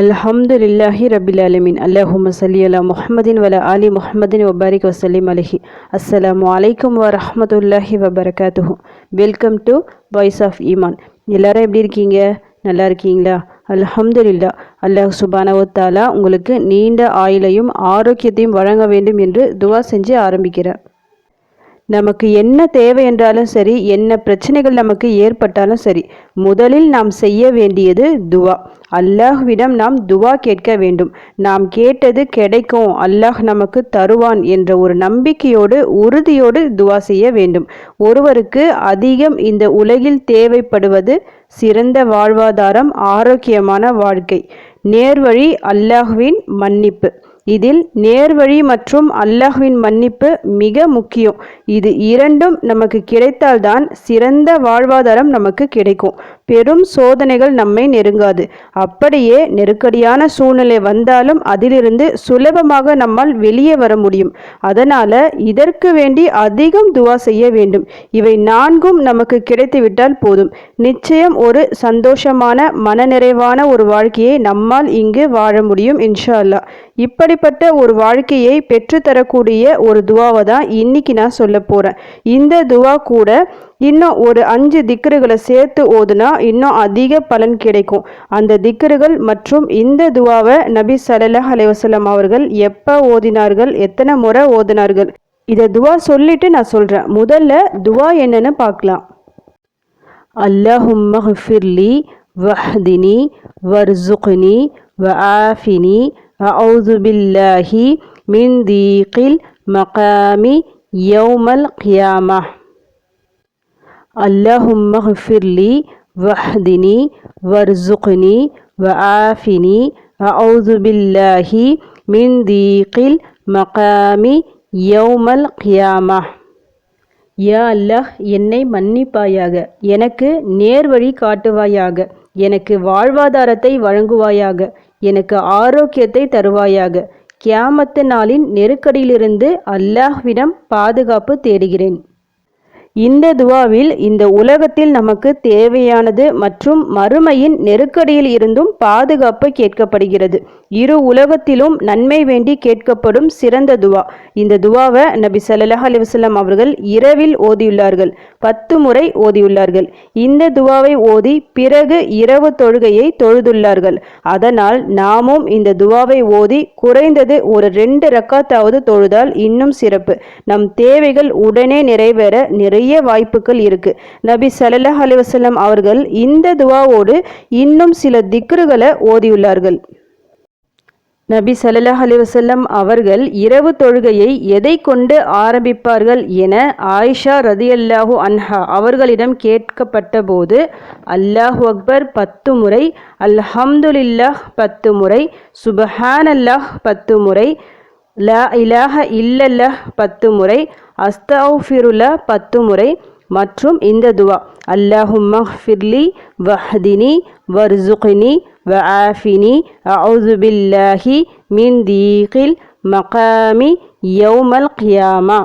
அல்ஹம்துலில்லாஹி ரபில் அலமின் அல்லாஹும் சல்லி அலா முஹம்மதின் வல அலி முஹம்மதின் வபாரிக் வசலிம் அலஹி. அஸ்லாம் வலைக்கம் வரமத்துல்லாஹி ரஹமத்துல்லாஹி வபரகாத்துஹு வெல்கம் டு வாய்ஸ் ஆஃப் ஈமான். எல்லாரும் எப்படி இருக்கீங்க? நல்லா இருக்கீங்களா? அல்ஹம்துலில்லா. அல்லாஹ் சுபானவத்தாலா உங்களுக்கு நீண்ட ஆயுளையும் ஆரோக்கியத்தையும் வழங்க வேண்டும் என்று துவா செஞ்சு ஆரம்பிக்கிறேன் நமக்கு என்ன தேவை என்றாலும் சரி என்ன பிரச்சனைகள் நமக்கு ஏற்பட்டாலும் சரி முதலில் நாம் செய்ய வேண்டியது துவா. அல்லாஹ்விடம் நாம் துவா கேட்க வேண்டும். நாம் கேட்டது கிடைக்கும். அல்லாஹ் நமக்கு தருவான் என்ற ஒரு நம்பிக்கையோடு உறுதியோடு துவா செய்ய வேண்டும். ஒருவருக்கு அதிகம் இந்த உலகில் தேவைப்படுவது சிறந்த வாழ்வாதாரம் ஆரோக்கியமான வாழ்க்கை. நேர்வழி அல்லாஹ்வின் மன்னிப்பு. இதில் நேர்வழி மற்றும் அல்லாஹ்வின் மன்னிப்பு மிக முக்கியம். இது இரண்டும் நமக்கு கிடைத்தால்தான் சிறந்த வாழ்வாதாரம் நமக்கு கிடைக்கும். பெரும் சோதனைகள் நம்மை நெருங்காது. அப்படியே நெருக்கடியான சூழ்நிலை வந்தாலும் அதிலிருந்து சுலபமாக நம்மால் வெளியே வர முடியும். அதனால இதற்கு வேண்டி அதிகம் துவா செய்ய வேண்டும். இவை நான்கும் நமக்கு கிடைத்துவிட்டால் போதும். நிச்சயம் ஒரு சந்தோஷமான மனநிறைவான ஒரு வாழ்க்கையை நம்மால் இங்கு வாழ முடியும் இன்ஷா அல்லா இப்படிப்பட்ட ஒரு வாழ்க்கையை பெற்றுத்தரக்கூடிய ஒரு துவாவை தான் இன்னைக்கு நான் சொல்ல போகிறேன் இந்த துவா கூட இன்னும் ஒரு அஞ்சு திக்கருகளை சேர்த்து ஓதுனா இன்னும் அதிக பலன் கிடைக்கும். அந்த திக்கருகள் மற்றும் இந்த துவாவை நபி சலல்லாஹ் அலைவசலம் அவர்கள் எப்போ ஓதினார்கள்? எத்தனை முறை ஓதினார்கள்? இதை துவா சொல்லிட்டு நான் சொல்கிறேன் முதல்ல துவா என்னன்னு பார்க்கலாம். அல்லாஹும்மஹ்ஃபிர்லி வஹ்தினி வர்சுக்னி வஆஃபினி أعوذ بالله من ضيق المقام يوم القيامة اللهم اغفر لي واهدني وارزقني وعافني أعوذ بالله من ضيق المقام يوم القيامة யா அல்லாஹ் என்னை மன்னிப்பாயாக எனக்கு நேர்வழி காட்டுவாயாக எனக்கு வாழ்வாதாரத்தை வழங்குவாயாக எனக்கு ஆரோக்கியத்தை தருவாயாக. கியாமத்து நாளின் நெருக்கடியிலிருந்து அல்லாஹ்விடம் பாதுகாப்பு தேடுகிறேன். இந்த துவாவில் இந்த உலகத்தில் நமக்கு தேவையானது மற்றும் மறுமையின் நெருக்கடியில் இருந்தும் பாதுகாப்பு கேட்கப்படுகிறது. இரு உலகத்திலும் நன்மை வேண்டி கேட்கப்படும் சிறந்த துவா. இந்த துவாவை நபி சல்லாஹ் அலிவசல்லாம் அவர்கள் இரவில் ஓதியுள்ளார்கள். பத்து முறை ஓதியுள்ளார்கள். இந்த துவாவை ஓதி பிறகு இரவு தொழுகையை தொழுதுள்ளார்கள். அதனால் நாமும் இந்த துவாவை ஓதி குறைந்தது ஒரு ரெண்டு ரக்காத்தாவது தொழுதால் இன்னும் சிறப்பு. நம் தேவைகள் உடனே நிறைவேற நிறைய நிறைய வாய்ப்புகள் இருக்கு. நபி சல்லாஹ் அலிவசல்லம் அவர்கள் இந்த துவாவோடு இன்னும் சில திக்ருகளை ஓதியுள்ளார்கள். நபி சல்லாஹ் அலிவசல்லம் அவர்கள் இரவு தொழுகையை எதை கொண்டு ஆரம்பிப்பார்கள் என ஆயிஷா ரதியல்லாஹு அன்ஹா அவர்களிடம் கேட்கப்பட்ட போது அல்லாஹ் அக்பர் பத்து முறை அல்ஹம்துலில்லாஹ் பத்து முறை சுபஹான் அல்லாஹ் பத்து முறை ல இலாஹ இல்லல்ல பத்து முறை அஸ்தஃபிருல பத்து முறை மற்றும் இந்த துவா. அல்லாஹும்ம ஃபிர்லி வஹ்தினி வர்சுகினி வ ஆஃபினி அவுதுபில்லாஹி மின் தீகில் மகாமி யௌமல் கியாமா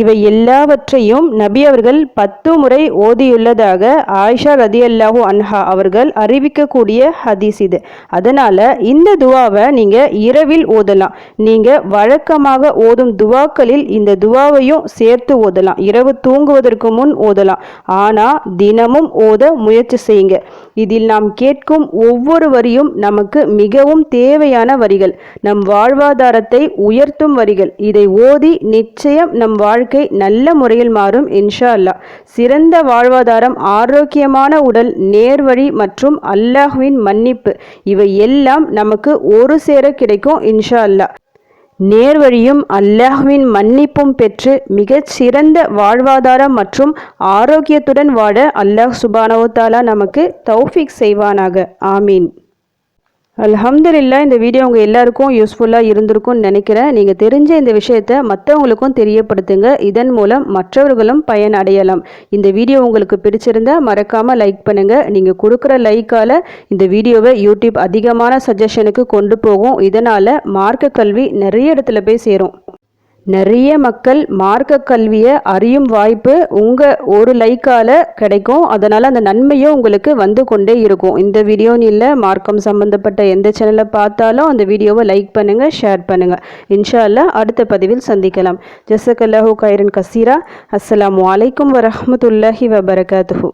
இவை எல்லாவற்றையும் நபி அவர்கள் பத்து முறை ஓதியுள்ளதாக ஆயிஷா ரதி அல்லாஹூ அன்ஹா அவர்கள் அறிவிக்கக்கூடிய ஹதீஸ் இது. அதனால் இந்த துவாவை நீங்கள் இரவில் ஓதலாம். நீங்கள் வழக்கமாக ஓதும் துவாக்களில் இந்த துவாவையும் சேர்த்து ஓதலாம். இரவு தூங்குவதற்கு முன் ஓதலாம். ஆனால் தினமும் ஓத முயற்சி செய்யுங்க. இதில் நாம் கேட்கும் ஒவ்வொரு வரியும் நமக்கு மிகவும் தேவையான வரிகள். நம் வாழ்வாதாரத்தை உயர்த்தும் வரிகள். இதை ஓதி நிச்சயம் நம் வாழ் வாழ்க்கை நல்ல முறையில் மாறும் இன்ஷா அல்லா சிறந்த வாழ்வாதாரம் ஆரோக்கியமான உடல் நேர்வழி மற்றும் அல்லாஹுவின் மன்னிப்பு. இவை எல்லாம் நமக்கு ஒரு சேர கிடைக்கும் இன்ஷா அல்லா நேர்வழியும் அல்லாஹுவின் மன்னிப்பும் பெற்று மிகச் சிறந்த வாழ்வாதாரம் மற்றும் ஆரோக்கியத்துடன் வாழ அல்லாஹ் சுபானவத்தாலா நமக்கு தௌஃபிக் செய்வானாக. ஆமீன். அலமதுல்லா இந்த வீடியோ உங்கள் எல்லாருக்கும் யூஸ்ஃபுல்லாக இருந்திருக்கும்னு நினைக்கிறேன். நீங்கள் தெரிஞ்ச இந்த விஷயத்தை மற்றவங்களுக்கும் தெரியப்படுத்துங்க. இதன் மூலம் மற்றவர்களும் பயன் அடையலாம் இந்த வீடியோ உங்களுக்கு பிடிச்சிருந்தா மறக்காமல் லைக் பண்ணுங்கள் நீங்கள் கொடுக்குற லைக்கால் இந்த வீடியோவை யூடியூப் அதிகமான சஜஷனுக்கு கொண்டு போகும். இதனால் மார்க்க கல்வி நிறைய இடத்துல போய் சேரும். நிறைய மக்கள் மார்க்க கல்வியை அறியும் வாய்ப்பு உங்கள் ஒரு லைக்கால் கிடைக்கும். அதனால் அந்த நன்மையும் உங்களுக்கு வந்து கொண்டே இருக்கும். இந்த வீடியோன்னு இல்லை மார்க்கம் சம்மந்தப்பட்ட எந்த சேனலை பார்த்தாலும் அந்த வீடியோவை லைக் பண்ணுங்கள் ஷேர் பண்ணுங்கள் இன்ஷால்லா அடுத்த பதிவில் சந்திக்கலாம். ஜசக்கல்லாஹூ கைரன் கசீரா. அஸ்ஸலாமு அலைக்கும் வரமத்துல்லாஹி வபரகாத்துஹு.